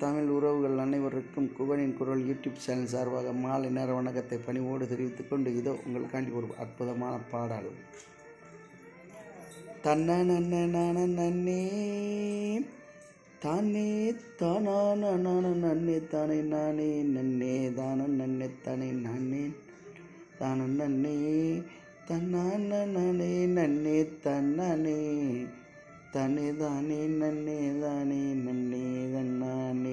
தமிழ் உறவுகள் அனைவருக்கும் குகனின் குரல் யூடியூப் சேனல் சார்பாக மாலை நேர வணக்கத்தை பணிவோடு தெரிவித்துக் கொண்டு இதோ உங்களுக்காண்டி ஒரு அற்புதமான பாடல். தன்ன நன்ன தானே தானான நன்னே தானே நானே நன்னே தான நன்னே தானே நானே தான நன்னே தன்னான நானே நன்னே தன்னானே தனே தானே நன்னே தானே நன்னே தன்னானே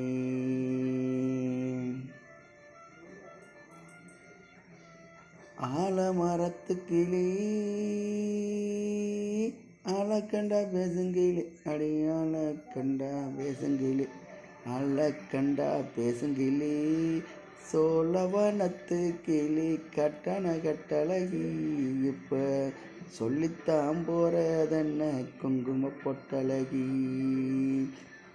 ஆலமரத்து கிளி. ஆலக்கண்டா பேசுங்கிளி அடியால கண்டா பேசுங்கிளி ஆலக்கண்டா பேசுங்கிளி. சோழவனத்து கிளி கட்டண கட்டழகி இப்போ சொல்லித்தான் போறதென்ன? குங்கும பொட்டழகி.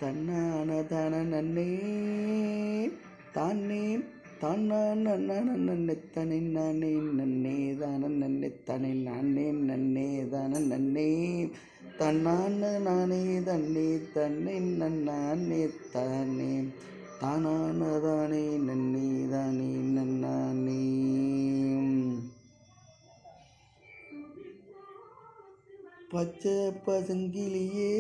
தன்னான தான நன்னே தானே தானான நன்னே தனி நானே நன்னே தான நன்னே தனி நானே நன்னே தான நன்னே தன்னான நானே தன்னே தன்னை நன்னானே தானே தானான தானே நன்னே தானே நன்னானே பச்சை பசங்கிலியே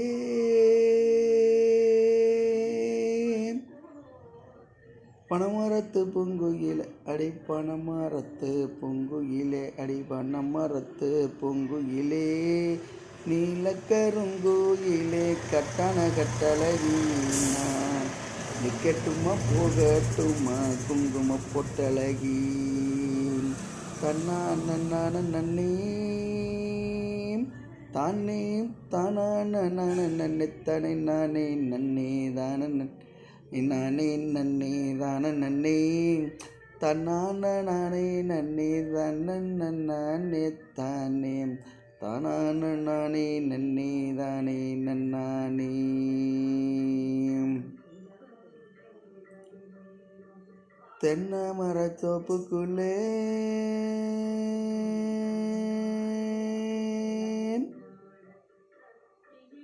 பனமரத்து பூங்குயில அடி பனமரத்து பூங்குயிலே அடி பனமரத்து பூங்குயிலே. நீலக்கருங்குயிலே கட்டண கட்டழகினா நிக்கட்டுமா போகட்டுமா குங்கும பொட்டழகி தன்னா நன்னான நன்னே தானே தானான நானே நன்னே தானே நானே நன்னே தான நானே நன்னே தான நன்னே தன்னான நானே நன்னே தான நானே தானே. தானான நானே நன்னே தானே நன்னானே தென்னை மரத்தோப்புக்குள்ளே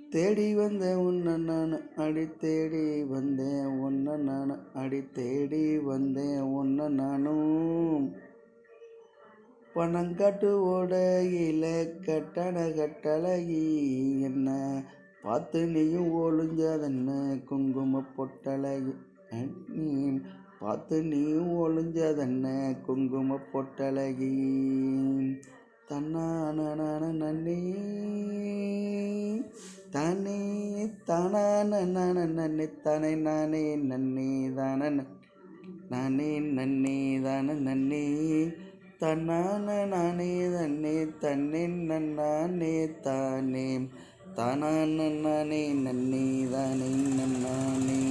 தேடி வந்தேன் உன்ன நான் அடி தேடி வந்தேன். உன்ன நான் அடி தேடி வந்தேன். உன்ன நானும் பணங்காட்டு ஓடையில கட்டண கட்டழகி என்ன? பார்த்து நீயும் ஒளிஞ்சதென்ன? குங்கும பொட்டழகி பார்த்து நீயும் ஒளிஞ்சதென்ன? குங்கும பொட்டழகி தன்னான நன்னி தானே தானான நான நன்னே தானே நானே நன்னே தான நானே நன்னே தான நன்னே தன்னான நானே தன்னே தன்னே நன்னானே தானே தானான நானே நன்னே தானே நன்னானே